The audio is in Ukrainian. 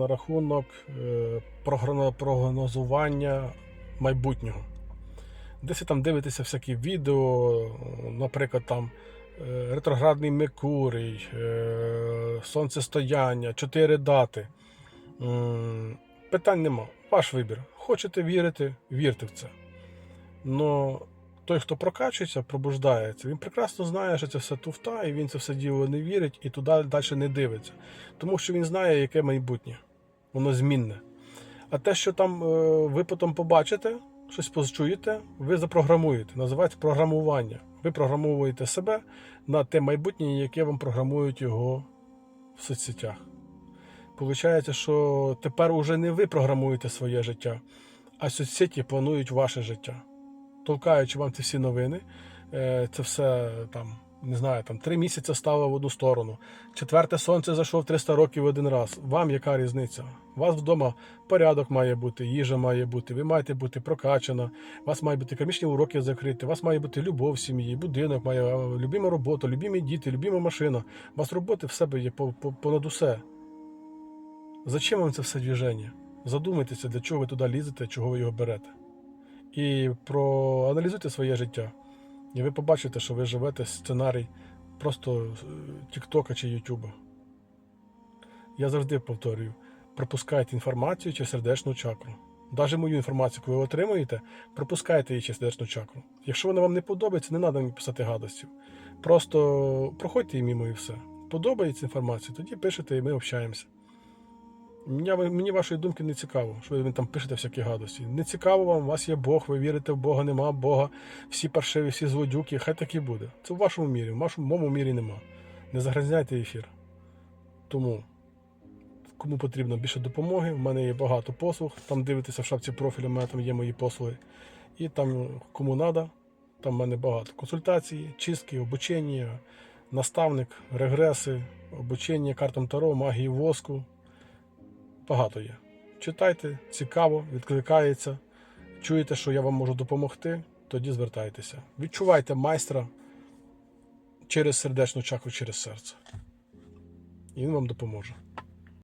на рахунок е, прогнозування майбутнього. Десь там дивитеся всякі відео, наприклад, там е, ретроградний Меркурій, е, сонцестояння, чотири дати. Питань нема. Ваш вибір. Хочете вірити, вірте в це. Но той, хто прокачується, пробуждається, він прекрасно знає, що це все туфта, і він це все діло не вірить і туди далі не дивиться. Тому що він знає, яке майбутнє. Воно змінне. А те, що там е, ви потім побачите, щось почуєте, ви запрограмуєте. Називається програмування. Ви програмовуєте себе на те майбутнє, яке вам програмують його в соцсетях. Получається, що тепер уже не ви програмуєте своє життя, а соцсеті планують ваше життя. Толкаючи вам ці всі новини, е, це все там, не знаю, там три місяці стало в одну сторону. Четверте сонце зайшов 300 років один раз. Вам яка різниця? У вас вдома порядок має бути, їжа має бути, ви маєте бути прокачана, у вас мають бути кармічні уроки закриті, у вас має бути любов в сім'ї, будинок має, е, любима робота, любимі діти, любима машина. У вас роботи в себе є по- по- понад усе. Зачем вам це все движення? Задумайтеся, для чого ви туди лізете, чого ви його берете. І проаналізуйте своє життя. І ви побачите, що ви живете сценарій просто е, Тіктока чи Ютуба. Я завжди повторюю: пропускайте інформацію через сердечну чакру. Навіть мою інформацію, яку ви отримуєте, пропускайте її через сердечну чакру. Якщо вона вам не подобається, не треба мені писати гадостів. Просто проходьте її мимо і все. Подобається інформація, тоді пишете і ми общаємося. Мені, вашої думки не цікаво, що ви там пишете всякі гадості. Не цікаво вам, у вас є Бог, ви вірите в Бога, нема Бога, всі паршиві, всі злодюки, хай так і буде. Це в вашому мірі, в вашому моєму мірі нема. Не загрязняйте ефір. Тому, кому потрібно більше допомоги, в мене є багато послуг. Там дивитеся в шапці профілю, в мене там є мої послуги. І там кому треба, там в мене багато консультацій, чистки, обучення, наставник, регреси, обучення картам Таро, магії воску. Багато є. Читайте, цікаво, відкликається. Чуєте, що я вам можу допомогти, тоді звертайтеся. Відчувайте майстра через сердечну чакру, через серце. І він вам допоможе.